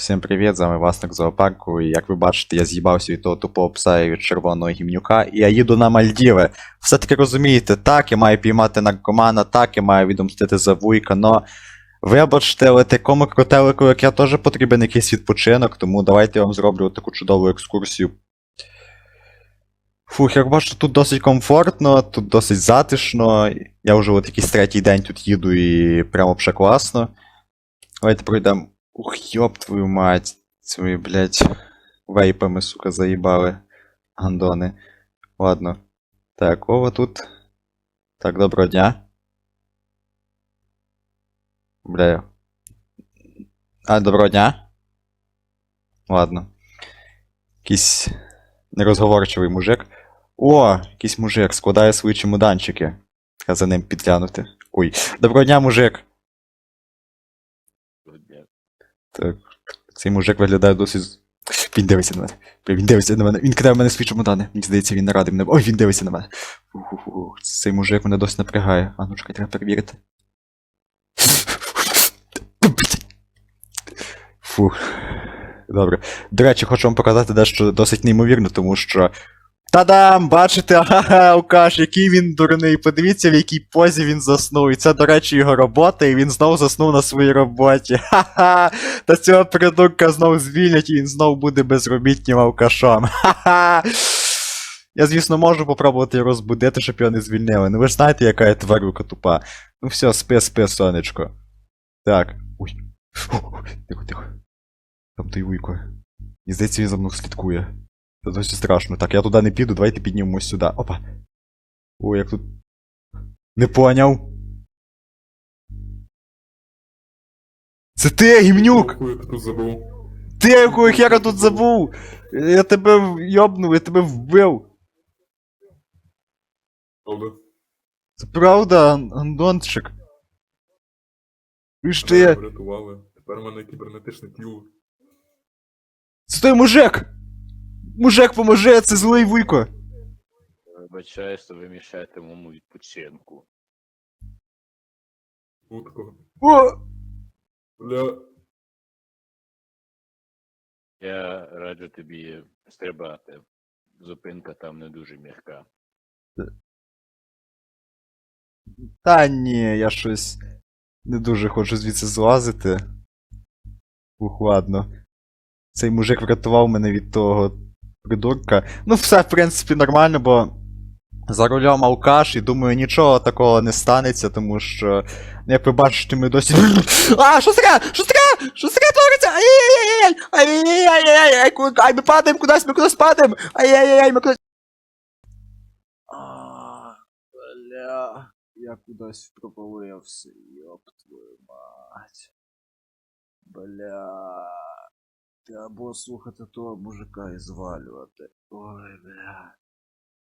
Всім привіт, з вами власник зоопарку. І як ви бачите, я з'їбався від того тупого пса і від червоного гімнюка, і я їду на Мальдіви. Все-таки розумієте, так, я маю піймати наркомана, так, я маю відомстити за вуйка, но вибачте, але такому кротелику, як я, теж потрібен якийсь відпочинок, тому давайте я вам зроблю таку чудову екскурсію. Фух, як бачу, тут досить комфортно, тут досить затишно. Я вже от якийсь третій день тут їду і прямо вже класно. Давайте пройдемо. Ух, ёб твою мать. Свої, блядь, вейпами, сука, заїбали. Гандони. Ладно. Так, Вова тут. Так, доброго дня. Бля. А, доброго дня. Ладно. Якийсь нерозговорчивий мужик. О, якийсь мужик складає свої чемоданчики. Треба за ним підглянути. Ой. Доброго дня, мужик. Так. Цей мужик виглядає досить. Він дивиться на мене. Він дивиться на мене. Він кидає в мене свій чемодани. Мені здається, він не радий мене. Ой, він дивиться на мене. Фу-ху-ху. Цей мужик мене досить напрягає. А ну чекай, треба перевірити. Фух. Добре. До речі, хочу вам показати дещо досить неймовірне, тому що. Та-дам! Бачите, ага, алкаш, який він дурний. Подивіться, в якій позі він заснув. І це, до речі, його робота, і він знов заснув на своїй роботі. Ха-ха! Та цього придурка знов звільнять, і він знов буде безробітнім алкашом. Ха-ха! Я, звісно, можу попробувати його розбудити, щоб його не звільнили. Ну ви ж знаєте, яка я тварюка тупа. Ну все, спи, спи, сонечко. Так. Ой. Тихо, тихо. Там той вуйко. Мені здається, він за мною слідкує. Це досить страшно. Так, я туди не піду, давайте піднімемось сюди. Опа. Ой, як тут. Не поняв. Це ти, гімнюк! Ти якого хера тут забув? Я тебе йобнув, я тебе вбив. Правда? Це правда, Ан- Андончик. Ви ж ти. врятували. Тепер у мене кібернетичне тіло. Це той мужик! Мужик поможи, це злий вуйко. Вибачаюсь, що ви мішаєте моєму відпочинку. Утко. О! Бля. Я раджу тобі стрибати. Зупинка там не дуже м'яка. Та ні, я щось не дуже хочу звідси злазити. Ух, ладно. Цей мужик врятував мене від того придурка. Ну, все, в принципі, нормально, бо за рулем алкаш, і думаю, нічого такого не станеться, тому що, як ви бачите, ми досі. А, що таке? Що таке? Що таке твориться? Ай-яй-яй! Ай-яй-яй! Ай, ми падаємо кудись, ми кудись падаємо! Ай-яй-яй-яй, ми кудись. Бля. Я кудись провалився, ёб твою мать. Бля. Треба слухати того мужика і звалювати. Ой, бля.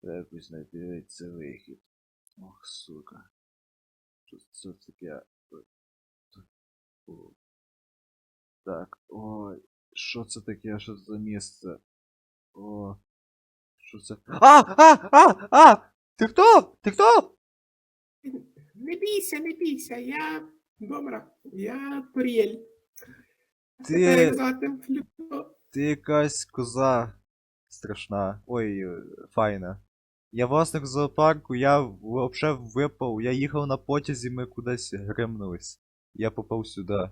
Треба якось знайти це вихід. Ох, сука. Що це таке? Так, ой. Що це таке? Що це за місце? О. Що це? А! А! А! А! Ти хто? Ти хто? Не бійся, не бійся, я добра, я Туріель. Ти. Ти якась коза страшна. Ой, файна. Я власник зоопарку, я взагалі випав, я їхав на потязі, ми кудись гримнулись. Я попав сюди.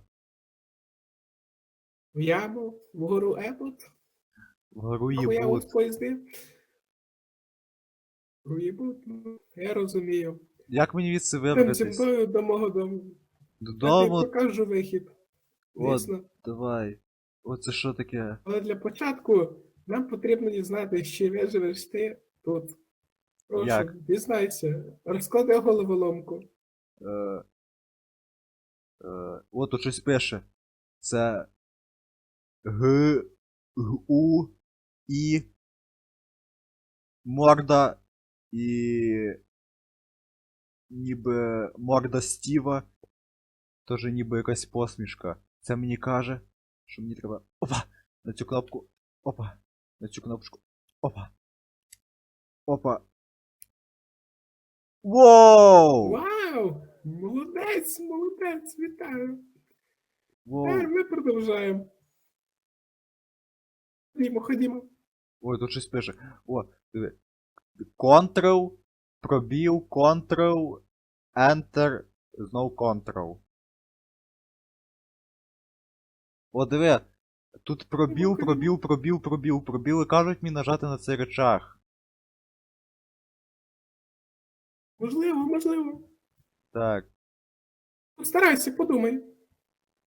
В яму, вгору Ебот, Вгору а я от поїзди. Вгору Єбут, ну, я розумію. Як мені від це Там зі мною до мого дому. Я тобі Додому? покажу вихід. Звісно. Давай. Оце що таке? Але для початку нам потрібно дізнатися, чи виживеш ти тут. Прошу, Як? дізнайся. Розклади головоломку. Е, е, от тут щось пише. Це Г, Г, У, І, морда і. Ніби морда Стіва. Тоже ніби якась посмішка. Це мені каже, що мені треба. Опа! На цю кнопку. Опа! На цю кнопочку. Опа! Опа! Воу! Вау! Молодець, молодець, вітаю! Воу! Тепер ми продовжаємо. Ходімо, ходімо. Ой, тут щось пише. О, диви. Ctrl, пробіл, Ctrl, Enter, знов Ctrl. О, диви. Тут пробіл, пробіл, пробіл, пробіл, пробіл, і кажуть мені нажати на цей речах. Можливо, можливо. Так, Постарайся, подумай.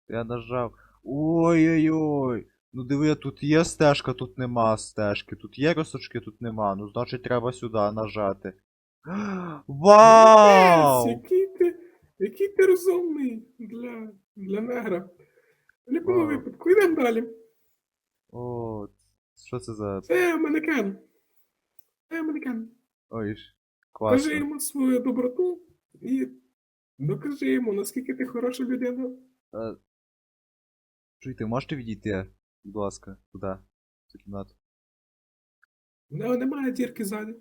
я нажав. Ой-ой-ой. Ну диви, тут є стежка, тут нема стежки. Тут є рисочки, тут нема. Ну, значить, треба сюди нажати. Вау! Який ти, який ти розумний для, для негра. В Вау. випадку, йдемо далі. О, що це за. Це манекен. Це манекен. Ой, ж, класно. йому свою доброту і докажи йому, наскільки ти хороша людина. Е, Чуєте, можете відійти, будь ласка, туди, в цю кімнату. У нього немає дірки ззаді.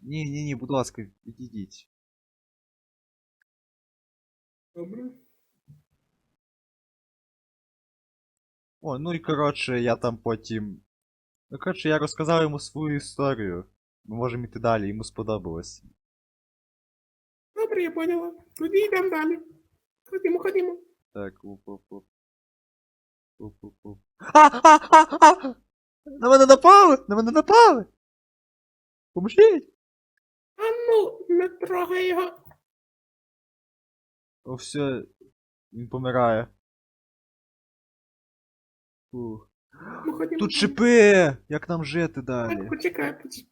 Ні, ні, ні, будь ласка, відійдіть. Добре. О, ну і коротше, я там потім. Ну, коротше, я розказав йому свою історію. Ми можемо йти далі, йому сподобалось. Добре, я поняла. Тоді йдемо далі. Ходімо, ходімо. Так, оп-оп-оп. Оп-оп-оп. А, а, а, а! На мене напали! На мене напали! Поможіть! А ну, не трогай його. О, все, він помирає. Фух. Ну, ходімо. Тут шипи! Як нам жити далі? почекай, поч-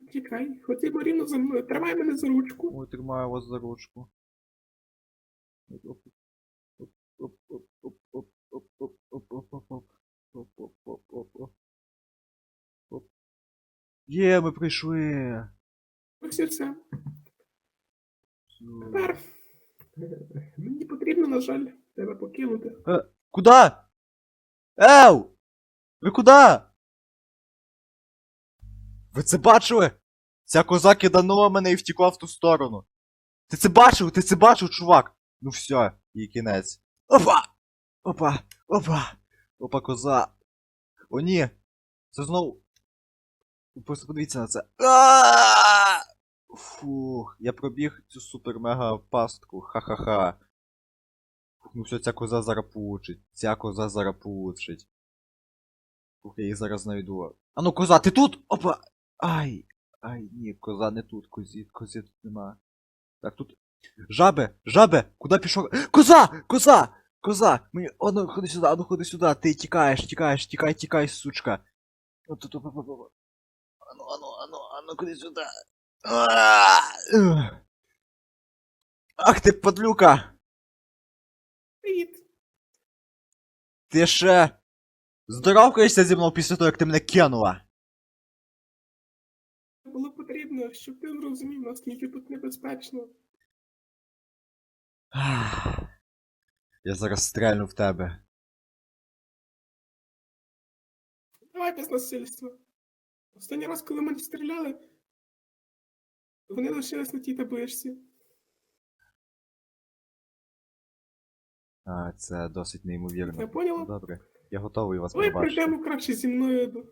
почекай. Ходімо рівно за мною. Тримай мене за ручку. Ой, тримаю вас за ручку. Оп, оп, оп, оп, оп, оп, оп, оп, оп, оп, оп, оп. Оп, оп, оп, оп, оп. Оп. Є, ми прийшли. Ось і все. Всю. Тепер. е, Мені потрібно, на жаль, тебе покинути. Куда? Еу! Ви куди? Ви це бачили? Ця коза киданула мене і втекла в ту сторону. Ти це бачив? Ти це бачив, чувак? Ну все, її кінець. Опа! Опа! Опа! Опа, коза. О, ні! Це знову. Просто подивіться на це. Фух, я пробіг цю супер-мега пастку. Ха-ха-ха. Ну все, ця коза зараз получить. Ця коза зараз получить. Фух, я її зараз знайду. А ну, коза, ти тут? Опа! Ай! Ай, ні, коза не тут, козі, козі тут нема. Так, тут. Жабе! Жабе! Куди пішов? Коза! Коза! Коза! Мені. О, ну ходи сюди, а ну ходи сюди, ти тікаєш, тікаєш, тікай, тікай, сучка. От тут, опа, опа, опа. Ану, ану, ану, ану, ходи сюди. А! Ах ти подлюка! Привіт. Ти ще здоровкаєшся зі мною після того, як ти мене кинула. Було потрібно, щоб ти зрозумів, наскільки тут небезпечно. Я зараз стрельну в тебе. Давай без насильства. Останній раз, коли мене стріляли, вони лишились на тій табличці. А, це досить Я поняла? Добре, я готовий вас Давай побачити. прийдемо краще зі мною. Давай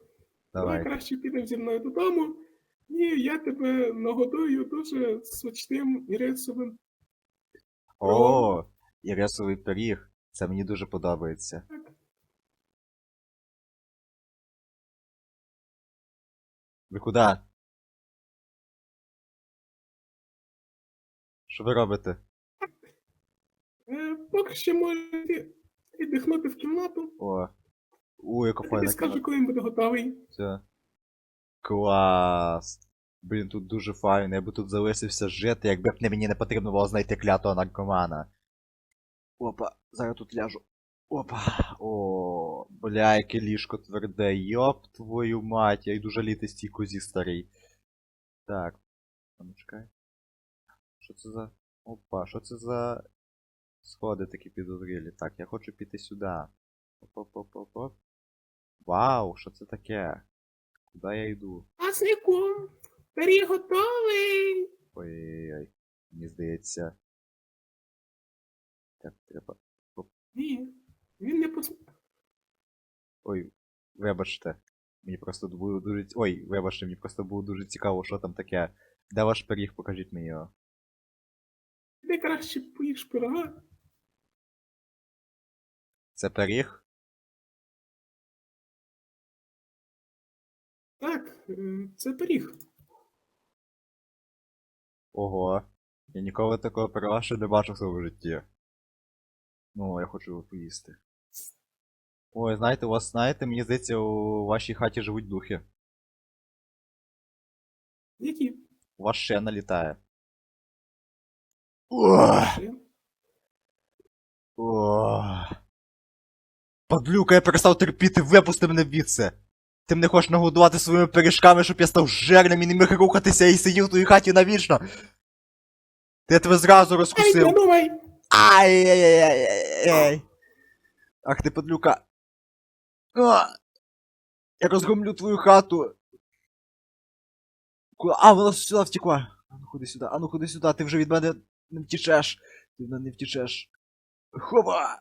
Давай. краще підемо зі мною додому. І я тебе нагодую дуже смачним і рисовим. О, і рисовий пиріг. Це мені дуже подобається. Так. Ви куди? Що ви робите? Поки що можете віддихнути в кімнату. О. У, яка Я файна скажу, коли він буде готовий. Все. Клас. Блін, тут дуже файно. Я би тут залишився жити, якби б не мені не потрібно було знайти клятого наркомана. Опа, зараз тут ляжу. Опа. О, бля, яке ліжко тверде. Йоп твою мать, я йду жаліти з цій козі старій. Так. А ну чекай. Що це за. Опа, що це за. Сходи такі підозрілі. Так, я хочу піти сюди. Оп-оп-оп-оп. Вау, що це таке? Куди я йду? Паснику, пиріг готовий. Ой-ой-ой. Мені здається. Так, треба. Ні, він не пос... Ой. Вибачте. Мені просто було дуже. Ой, вибачте, мені просто було дуже цікаво, що там таке. Де ваш пиріг, покажіть мені його. Ти краще поїж пирога. Це пиріг? Так, е, це пиріг. Ого. Я ніколи такого пирога ще не бачив в своєму житті. Ну, я хочу його поїсти. Ой, знаєте, у вас, знаєте, мені здається, у вашій хаті живуть духи. Які? У вас ще налітає. Ох! Ще? Падлюка, я перестав терпіти, випусти мене звідси. Ти мене хочеш нагодувати своїми пиріжками, щоб я став жирним і не міг рухатися і сидів в твоїй хаті навічно. Я тебе зразу Ай, розкусив. не думай! Ай-яй-яй-яй-яй. Ах ти падлюка. А! Я розгромлю твою хату. А, вона сюди втекла. А ну ходи сюди, а ну ходи сюди, ти вже від мене не втічеш. Ти від мене не втічеш. Хоба!